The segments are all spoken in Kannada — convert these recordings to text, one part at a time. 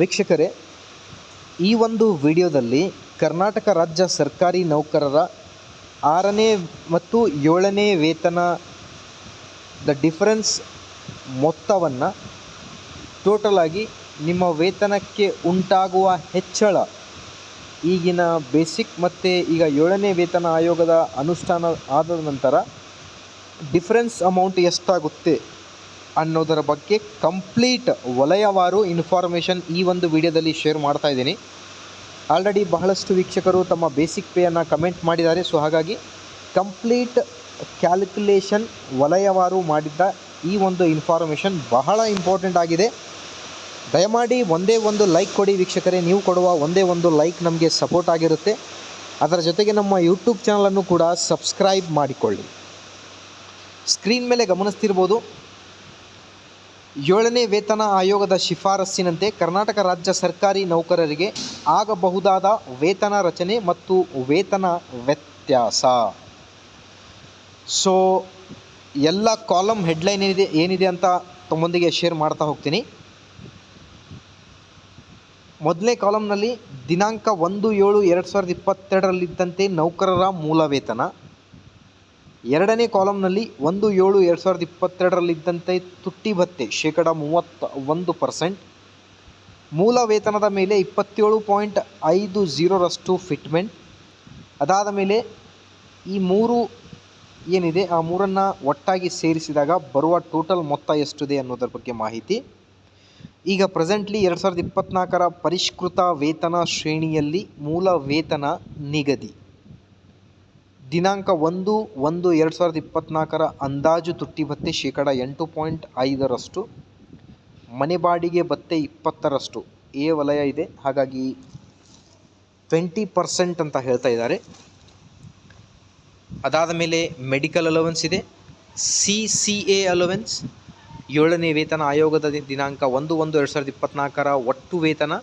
ವೀಕ್ಷಕರೇ, ಈ ಒಂದು ವಿಡಿಯೋದಲ್ಲಿ ಕರ್ನಾಟಕ ರಾಜ್ಯ ಸರ್ಕಾರಿ ನೌಕರರ ಆರನೇ ಮತ್ತು ಏಳನೇ ವೇತನ ದ ಡಿಫರೆನ್ಸ್ ಮೊತ್ತವನ್ನು ಟೋಟಲ್ ಆಗಿ ನಿಮ್ಮ ವೇತನಕ್ಕೆ ಉಂಟಾಗುವ ಹೆಚ್ಚಳ ಈಗಿನ ಬೇಸಿಕ್ ಮತ್ತು ಈಗ ಏಳನೇ ವೇತನ ಆಯೋಗದ ಅನುಷ್ಠಾನ ಆದ ನಂತರ ಡಿಫರೆನ್ಸ್ ಅಮೌಂಟ್ ಎಷ್ಟಾಗುತ್ತೆ? ಅನ್ನೋದರ ಬಗ್ಗೆ ಕಂಪ್ಲೀಟ್ ವಲಯವಾರು ಇನ್ಫಾರ್ಮೇಷನ್ ಈ ಒಂದು ವಿಡಿಯೋದಲ್ಲಿ ಶೇರ್ ಮಾಡ್ತಾ ಇದ್ದೀನಿ. ಆಲ್ರೆಡಿ ಬಹಳಷ್ಟು ವೀಕ್ಷಕರು ತಮ್ಮ ಬೇಸಿಕ್ ಪೇಯನ್ನು ಕಮೆಂಟ್ ಮಾಡಿದ್ದಾರೆ. ಸೊ ಹಾಗಾಗಿ ಕಂಪ್ಲೀಟ್ ಕ್ಯಾಲ್ಕುಲೇಷನ್ ವಲಯವಾರು ಮಾಡಿದ್ದ ಈ ಒಂದು ಇನ್ಫಾರ್ಮೇಷನ್ ಬಹಳ ಇಂಪಾರ್ಟೆಂಟ್ ಆಗಿದೆ. ದಯಮಾಡಿ ಒಂದೇ ಒಂದು ಲೈಕ್ ಕೊಡಿ ವೀಕ್ಷಕರೇ. ನೀವು ಕೊಡುವ ಒಂದೇ ಒಂದು ಲೈಕ್ ನಮಗೆ ಸಪೋರ್ಟ್ ಆಗಿರುತ್ತೆ. ಅದರ ಜೊತೆಗೆ ನಮ್ಮ ಯೂಟ್ಯೂಬ್ ಚಾನಲನ್ನು ಕೂಡ ಸಬ್ಸ್ಕ್ರೈಬ್ ಮಾಡಿಕೊಳ್ಳಿ. ಸ್ಕ್ರೀನ್ ಮೇಲೆ ಗಮನಿಸ್ತಿರ್ಬೋದು. ಏಳನೇ ವೇತನ ಆಯೋಗದ ಶಿಫಾರಸ್ಸಿನಂತೆ ಕರ್ನಾಟಕ ರಾಜ್ಯ ಸರ್ಕಾರಿ ನೌಕರರಿಗೆ ಆಗಬಹುದಾದ ವೇತನ ರಚನೆ ಮತ್ತು ವೇತನ ವ್ಯತ್ಯಾಸ. ಸೊ ಎಲ್ಲ ಕಾಲಮ್ ಹೆಡ್ಲೈನ್ ಏನಿದೆ ಏನಿದೆ ಅಂತ ತಮ್ಮೊಂದಿಗೆ ಶೇರ್ ಮಾಡ್ತಾ ಹೋಗ್ತೀನಿ. ಮೊದಲನೇ ಕಾಲಮ್ನಲ್ಲಿ ದಿನಾಂಕ ಒಂದು ಏಳು ಎರಡು ಸಾವಿರದ ಇಪ್ಪತ್ತೆರಡರಲ್ಲಿದ್ದಂತೆ ನೌಕರರ ಮೂಲ ವೇತನ. ಎರಡನೇ ಕಾಲಮ್ನಲ್ಲಿ ಒಂದು ಏಳು ಎರಡು ಸಾವಿರದ ಇಪ್ಪತ್ತೆರಡರಲ್ಲಿದ್ದಂತೆ ತುಟ್ಟಿ ಭತ್ಯೆ ಶೇಕಡ ಮೂವತ್ತ ಒಂದು ಪರ್ಸೆಂಟ್. ಮೂಲ ವೇತನದ ಮೇಲೆ ಇಪ್ಪತ್ತೇಳು ಪಾಯಿಂಟ್ ಐದು ಝೀರೋರಷ್ಟು ಫಿಟ್ಮೆಂಟ್. ಅದಾದ ಮೇಲೆ ಈ ಮೂರು ಏನಿದೆ, ಆ ಮೂರನ್ನು ಒಟ್ಟಾಗಿ ಸೇರಿಸಿದಾಗ ಬರುವ ಟೋಟಲ್ ಮೊತ್ತ ಎಷ್ಟಿದೆ ಅನ್ನೋದರ ಬಗ್ಗೆ ಮಾಹಿತಿ. ಈಗ ಪ್ರೆಸೆಂಟ್ಲಿ ಎರಡು ಸಾವಿರದ ಇಪ್ಪತ್ತ್ನಾಲ್ಕರ ಪರಿಷ್ಕೃತ ವೇತನ ಶ್ರೇಣಿಯಲ್ಲಿ ಮೂಲ ವೇತನ ನಿಗದಿ. ದಿನಾಂಕ ಒಂದು ಒಂದು, ಎರಡು ಸಾವಿರದ ಇಪ್ಪತ್ತ್ನಾಲ್ಕರ ಅಂದಾಜು ತುಟ್ಟಿ ಭತ್ತೆ ಶೇಕಡ ಎಂಟು ಪಾಯಿಂಟ್ ಐದರಷ್ಟು, ಮನೆ ಬಾಡಿಗೆ ಭತ್ತೆ ಇಪ್ಪತ್ತರಷ್ಟು ಎ ವಲಯ ಇದೆ. ಹಾಗಾಗಿ ಟ್ವೆಂಟಿ ಪರ್ಸೆಂಟ್ ಅಂತ ಹೇಳ್ತಾ ಇದ್ದಾರೆ. ಅದಾದ ಮೇಲೆ ಮೆಡಿಕಲ್ ಅಲೋವೆನ್ಸ್ ಇದೆ. ಸಿ ಸಿ ಎ ಅಲೋವೆನ್ಸ್ ಏಳನೇ ವೇತನ ಆಯೋಗದ ದಿನಾಂಕ ಒಂದು ಒಂದು, ಎರಡು ಸಾವಿರದ ಇಪ್ಪತ್ತ್ನಾಲ್ಕರ ಒಟ್ಟು ವೇತನ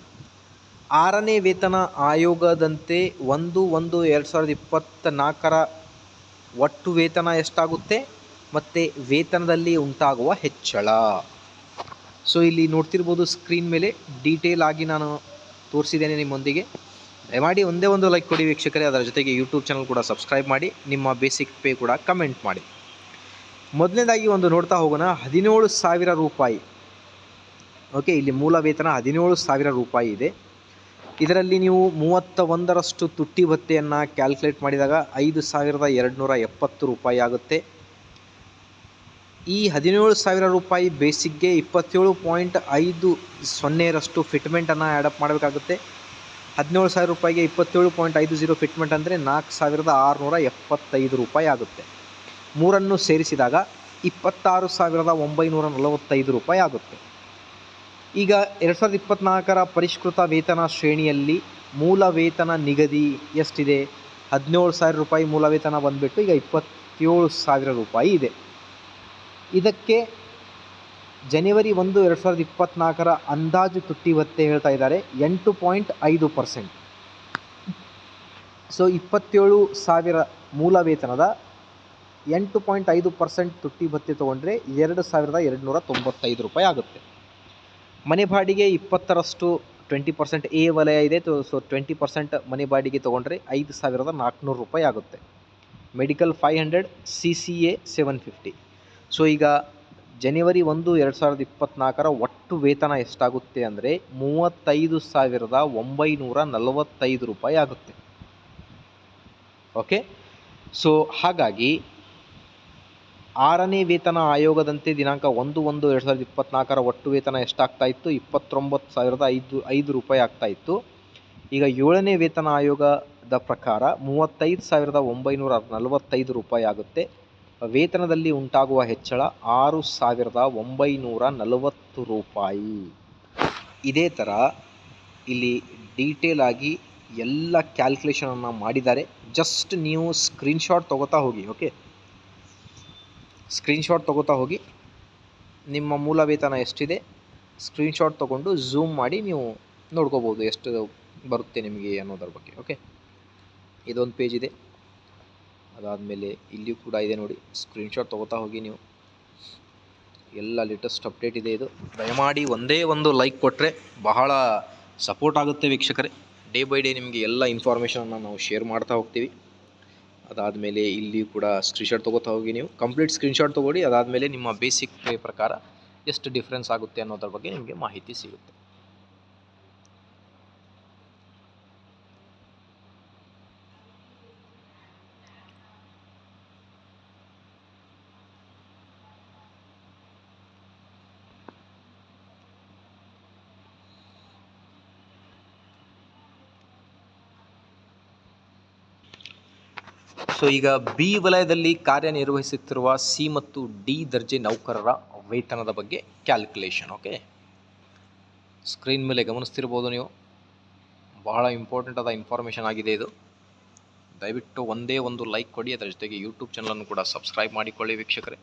ಆರನೇ ವೇತನ ಆಯೋಗದಂತೆ ಒಂದು ಒಂದು, ಎರಡು ಸಾವಿರದ ಇಪ್ಪತ್ತ ನಾಲ್ಕರ ಒಟ್ಟು ವೇತನ ಎಷ್ಟಾಗುತ್ತೆ? ಮತ್ತು ವೇತನದಲ್ಲಿ ಉಂಟಾಗುವ ಹೆಚ್ಚಳ. ಸೊ ಇಲ್ಲಿ ನೋಡ್ತಿರ್ಬೋದು ಸ್ಕ್ರೀನ್ ಮೇಲೆ ಡೀಟೇಲ್ ಆಗಿ ನಾನು ತೋರಿಸಿದ್ದೇನೆ ನಿಮ್ಮೊಂದಿಗೆ. ದಯಮಾಡಿ ಒಂದೇ ಒಂದು ಲೈಕ್ ಕೊಡಿ ವೀಕ್ಷಕರೇ, ಅದರ ಜೊತೆಗೆ ಯೂಟ್ಯೂಬ್ ಚಾನಲ್ ಕೂಡ ಸಬ್ಸ್ಕ್ರೈಬ್ ಮಾಡಿ, ನಿಮ್ಮ ಬೇಸಿಕ್ ಪೇ ಕೂಡ ಕಮೆಂಟ್ ಮಾಡಿ. ಮೊದಲನೇದಾಗಿ ಒಂದು ನೋಡ್ತಾ ಹೋಗೋಣ, ಹದಿನೇಳು ಸಾವಿರ ರೂಪಾಯಿ. ಓಕೆ ಇಲ್ಲಿ ಮೂಲ ವೇತನ ಹದಿನೇಳು ಸಾವಿರ ರೂಪಾಯಿ ಇದೆ. ಇದರಲ್ಲಿ ನೀವು ಮೂವತ್ತ ಒಂದರಷ್ಟು ತುಟ್ಟಿ ಭತ್ತೆಯನ್ನು ಕ್ಯಾಲ್ಕುಲೇಟ್ ಮಾಡಿದಾಗ ಐದು ಸಾವಿರದ ಎರಡುನೂರ ಎಪ್ಪತ್ತು ರೂಪಾಯಿ ಆಗುತ್ತೆ. ಈ ಹದಿನೇಳು ಸಾವಿರ ರೂಪಾಯಿ ಬೇಸಿಕ್ಗೆ ಇಪ್ಪತ್ತೇಳು ಪಾಯಿಂಟ್ ಐದು ಸೊನ್ನೆರಷ್ಟು ಫಿಟ್ಮೆಂಟನ್ನು ಆ್ಯಡಪ್ ಮಾಡಬೇಕಾಗುತ್ತೆ. ಹದಿನೇಳು ಸಾವಿರ ರೂಪಾಯಿಗೆ ಇಪ್ಪತ್ತೇಳು ಪಾಯಿಂಟ್ ಐದು ಜೀರೋ ಫಿಟ್ಮೆಂಟ್ ಅಂದರೆ ನಾಲ್ಕು ಸಾವಿರದ ಆರುನೂರ ಎಪ್ಪತ್ತೈದು ರೂಪಾಯಿ ಆಗುತ್ತೆ. ಮೂರನ್ನು ಸೇರಿಸಿದಾಗ ಇಪ್ಪತ್ತಾರು ಸಾವಿರದ ಒಂಬೈನೂರ ನಲವತ್ತೈದು ರೂಪಾಯಿ ಆಗುತ್ತೆ. ಈಗ ಎರಡು ಸಾವಿರದ ಇಪ್ಪತ್ತ್ನಾಲ್ಕರ ಪರಿಷ್ಕೃತ ವೇತನ ಶ್ರೇಣಿಯಲ್ಲಿ ಮೂಲ ವೇತನ ನಿಗದಿ ಎಷ್ಟಿದೆ? ಹದಿನೇಳು ಸಾವಿರ ರೂಪಾಯಿ ಮೂಲ ವೇತನ ಬಂದುಬಿಟ್ಟು ಈಗ ಇಪ್ಪತ್ತೇಳು ಸಾವಿರ ರೂಪಾಯಿ ಇದೆ. ಇದಕ್ಕೆ ಜನವರಿ ಒಂದು ಎರಡು ಸಾವಿರದ ಇಪ್ಪತ್ತ್ನಾಲ್ಕರ ಅಂದಾಜು ತುಟ್ಟಿ ಭತ್ಯೆ ಹೇಳ್ತಾ ಇದ್ದಾರೆ. ಎಂಟು ಪಾಯಿಂಟ್ ಐದು ಪರ್ಸೆಂಟ್. ಸೊ, ಇಪ್ಪತ್ತೇಳು ಸಾವಿರ ಮೂಲ ವೇತನದ ಎಂಟು ಪಾಯಿಂಟ್ ಐದು ಪರ್ಸೆಂಟ್ ತುಟ್ಟಿ ಭತ್ತೆ ತೊಗೊಂಡ್ರೆ ಎರಡು ಸಾವಿರದ ಎರಡು ನೂರ ತೊಂಬತ್ತೈದು ರೂಪಾಯಿ ಆಗುತ್ತೆ. ಮನೆ ಬಾಡಿಗೆ ಇಪ್ಪತ್ತರಷ್ಟು ಟ್ವೆಂಟಿ ಪರ್ಸೆಂಟ್ ಎ ವಲಯ ಇದೆ. ಸೊ ಟ್ವೆಂಟಿ ಪರ್ಸೆಂಟ್ ಮನೆ ಬಾಡಿಗೆ ತೊಗೊಂಡ್ರೆ ಐದು ಸಾವಿರದ ನಾಲ್ಕುನೂರು ರೂಪಾಯಿ ಆಗುತ್ತೆ. Medical five hundred C C A seven fifty so ಈಗ ಜನವರಿ ಒಂದು, ಎರಡು ಸಾವಿರದ ಇಪ್ಪತ್ತ್ನಾಲ್ಕರ ಒಟ್ಟು ವೇತನ ಎಷ್ಟಾಗುತ್ತೆ ಅಂದರೆ ಮೂವತ್ತೈದು ಸಾವಿರದ ಒಂಬೈನೂರ ನಲವತ್ತೈದು ರೂಪಾಯಿ ಆಗುತ್ತೆ. ಓಕೆ ಸೊ ಹಾಗಾಗಿ ಆರನೇ ವೇತನ ಆಯೋಗದಂತೆ ದಿನಾಂಕ ಒಂದು ಒಂದು ಎರಡು ಸಾವಿರದ ಇಪ್ಪತ್ತ್ನಾಲ್ಕರ ಒಟ್ಟು ವೇತನ ಎಷ್ಟಾಗ್ತಾ ಇತ್ತು? ಇಪ್ಪತ್ತೊಂಬತ್ತು ಸಾವಿರದ ಐದು ಐದು ರೂಪಾಯಿ ಆಗ್ತಾ ಇತ್ತು. ಈಗ ಏಳನೇ ವೇತನ ಆಯೋಗದ ಪ್ರಕಾರ ಮೂವತ್ತೈದು ಸಾವಿರದ ಒಂಬೈನೂರ ನಲವತ್ತೈದು ರೂಪಾಯಿ ಆಗುತ್ತೆ. ವೇತನದಲ್ಲಿ ಉಂಟಾಗುವ ಹೆಚ್ಚಳ ಆರು ಸಾವಿರದ ಒಂಬೈನೂರ ನಲವತ್ತು ರೂಪಾಯಿ. ಇದೇ ಥರ ಇಲ್ಲಿ ಡೀಟೇಲ್ ಆಗಿ ಎಲ್ಲ ಕ್ಯಾಲ್ಕುಲೇಷನನ್ನು ಮಾಡಿದ್ದಾರೆ. ಜಸ್ಟ್ ನೀವು ಸ್ಕ್ರೀನ್ಶಾಟ್ ತೊಗೋತಾ ಹೋಗಿ, ಓಕೆ? ಸ್ಕ್ರೀನ್ಶಾಟ್ ತೊಗೋತಾ ಹೋಗಿ. ನಿಮ್ಮ ಮೂಲ ವೇತನ ಎಷ್ಟಿದೆ? ಸ್ಕ್ರೀನ್ಶಾಟ್ ತೊಗೊಂಡು ಝೂಮ್ ಮಾಡಿ ನೀವು ನೋಡ್ಕೋಬೋದು ಎಷ್ಟು ಬರುತ್ತೆ ನಿಮಗೆ ಅನ್ನೋದ್ರ ಬಗ್ಗೆ, ಓಕೆ? ಇದೊಂದು ಪೇಜ್ ಇದೆ. ಅದಾದಮೇಲೆ ಇಲ್ಲಿಯೂ ಕೂಡ ಇದೆ ನೋಡಿ. ಸ್ಕ್ರೀನ್ಶಾಟ್ ತೊಗೋತಾ ಹೋಗಿ ನೀವು. ಎಲ್ಲ ಲೇಟೆಸ್ಟ್ ಅಪ್ಡೇಟ್ ಇದೆ ಇದು. ದಯಮಾಡಿ ಒಂದೇ ಒಂದು ಲೈಕ್ ಕೊಟ್ಟರೆ ಬಹಳ ಸಪೋರ್ಟ್ ಆಗುತ್ತೆ ವೀಕ್ಷಕರೇ. ಡೇ ಬೈ ಡೇ ನಿಮಗೆ ಎಲ್ಲ ಇನ್ಫಾರ್ಮೇಷನನ್ನು ನಾವು ಶೇರ್ ಮಾಡ್ತಾ ಹೋಗ್ತೀವಿ. ಅದಾದಮೇಲೆ ಇಲ್ಲಿ ಕೂಡ ಸ್ಕ್ರೀನ್ಶಾಟ್ ತೊಗೋತಾ ಹೋಗಿ ನೀವು. ಕಂಪ್ಲೀಟ್ ಸ್ಕ್ರೀನ್ಶಾಟ್ ತೊಗೊಳ್ಳಿ. ಅದಾದಮೇಲೆ ನಿಮ್ಮ ಬೇಸಿಕ್ ಪ್ರಕಾರ ಎಷ್ಟು ಡಿಫ್ರೆನ್ಸ್ ಆಗುತ್ತೆ ಅನ್ನೋದ್ರ ಬಗ್ಗೆ ನಿಮಗೆ ಮಾಹಿತಿ ಸಿಗುತ್ತೆ. ಸೊ ಈಗ ಬಿ ವಲಯದಲ್ಲಿ ಕಾರ್ಯನಿರ್ವಹಿಸುತ್ತಿರುವ ಸಿ ಮತ್ತು ಡಿ ದರ್ಜೆ ನೌಕರರ ವೇತನದ ಬಗ್ಗೆ ಕ್ಯಾಲ್ಕುಲೇಷನ್ ಓಕೆ ಸ್ಕ್ರೀನ್ ಮೇಲೆ ಗಮನಿಸ್ತಿರ್ಬೋದು ನೀವು. ಬಹಳ ಇಂಪಾರ್ಟೆಂಟ್ ಆದ ಇನ್ಫಾರ್ಮೇಷನ್ ಆಗಿದೆ ಇದು. ದಯವಿಟ್ಟು ಒಂದೇ ಒಂದು ಲೈಕ್ ಕೊಡಿ, ಅದರ ಜೊತೆಗೆ ಯೂಟ್ಯೂಬ್ ಚಾನಲನ್ನು ಕೂಡ ಸಬ್ಸ್ಕ್ರೈಬ್ ಮಾಡಿಕೊಳ್ಳಿ ವೀಕ್ಷಕರೇ.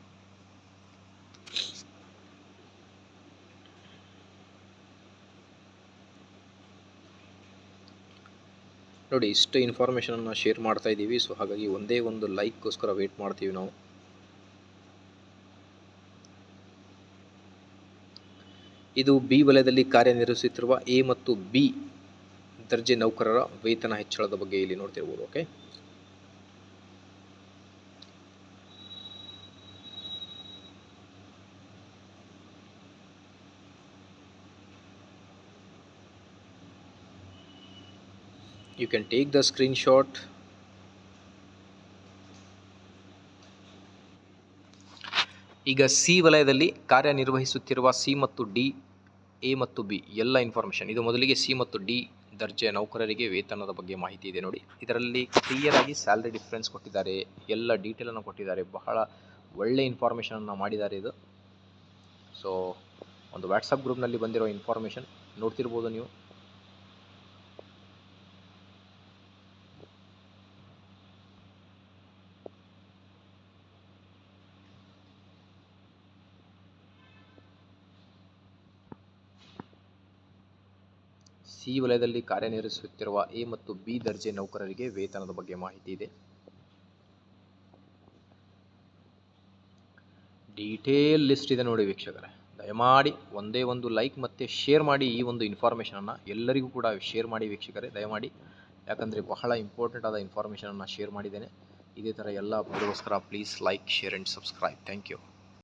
ನೋಡಿ, ಇಷ್ಟು ಇನ್ಫಾರ್ಮೇಷನನ್ನು ಶೇರ್ ಮಾಡ್ತಾ ಇದ್ದೀವಿ. ಸೊ ಹಾಗಾಗಿ ಒಂದೇ ಒಂದು ಲೈಕ್ಗೋಸ್ಕರ ವೇಟ್ ಮಾಡ್ತೀವಿ ನಾವು. ಇದು ಬಿ ವಲಯದಲ್ಲಿ ಕಾರ್ಯನಿರ್ವಹಿಸುತ್ತಿರುವ ಎ ಮತ್ತು ಬಿ ದರ್ಜೆ ನೌಕರರ ವೇತನ ಹೆಚ್ಚಳದ ಬಗ್ಗೆ ಇಲ್ಲಿ ನೋಡ್ತಿರ್ಬೋದು okay you can take the screenshot. ಈಗ ಸಿ ವಲಯದಲ್ಲಿ ಕಾರ್ಯನಿರ್ವಹಿಸುತ್ತಿರುವ ಸಿ ಮತ್ತು ಡಿ ಎ ಮತ್ತು ಬಿ ಎಲ್ಲ ಇನ್ಫಾರ್ಮೇಷನ್ ಇದು ಮೊದಲಿಗೆ ಸಿ ಮತ್ತು ಡಿ ದರ್ಜೆಯ ನೌಕರರಿಗೆ ವೇತನದ ಬಗ್ಗೆ ಮಾಹಿತಿ ಇದೆ ನೋಡಿ. ಇದರಲ್ಲಿ ಕ್ಲಿಯರ್ ಆಗಿ ಸ್ಯಾಲ್ರಿ ಡಿಫ್ರೆನ್ಸ್ ಕೊಟ್ಟಿದ್ದಾರೆ. ಎಲ್ಲ ಡೀಟೇಲನ್ನು ಕೊಟ್ಟಿದ್ದಾರೆ. ಬಹಳ ಒಳ್ಳೆ ಇನ್ಫಾರ್ಮೇಷನನ್ನು ಮಾಡಿದ್ದಾರೆ ಇದು. ಸೊ ಒಂದು ವಾಟ್ಸಪ್ ಗ್ರೂಪ್ನಲ್ಲಿ ಬಂದಿರೋ ಇನ್ಫಾರ್ಮೇಷನ್ ನೋಡ್ತಿರ್ಬೋದು ನೀವು. ಸಿ ವಲಯದಲ್ಲಿ ಕಾರ್ಯನಿರ್ವಹಿಸುತ್ತಿರುವ ಎ ಮತ್ತು ಬಿ ದರ್ಜೆ ನೌಕರರಿಗೆ ವೇತನದ ಬಗ್ಗೆ ಮಾಹಿತಿ ಇದೆ. ಡೀಟೇಲ್ ಲಿಸ್ಟ್ ಇದೆ ನೋಡಿ ವೀಕ್ಷಕರೇ. ದಯಮಾಡಿ ಒಂದೇ ಒಂದು ಲೈಕ್ ಮತ್ತು ಶೇರ್ ಮಾಡಿ ಈ ಒಂದು ಇನ್ಫಾರ್ಮೇಷನನ್ನು ಎಲ್ಲರಿಗೂ ಕೂಡ ಶೇರ್ ಮಾಡಿ ವೀಕ್ಷಕರೇ. ದಯಮಾಡಿ, ಯಾಕಂದರೆ ಬಹಳ ಇಂಪಾರ್ಟೆಂಟ್ ಆದ ಇನ್ಫಾರ್ಮೇಷನನ್ನು ಶೇರ್ ಮಾಡಿದ್ದೇನೆ. ಇದೇ ಥರ ಎಲ್ಲ ಅಪ್ಡೇಟ್ಗೋಸ್ಕರ please like share and subscribe thank you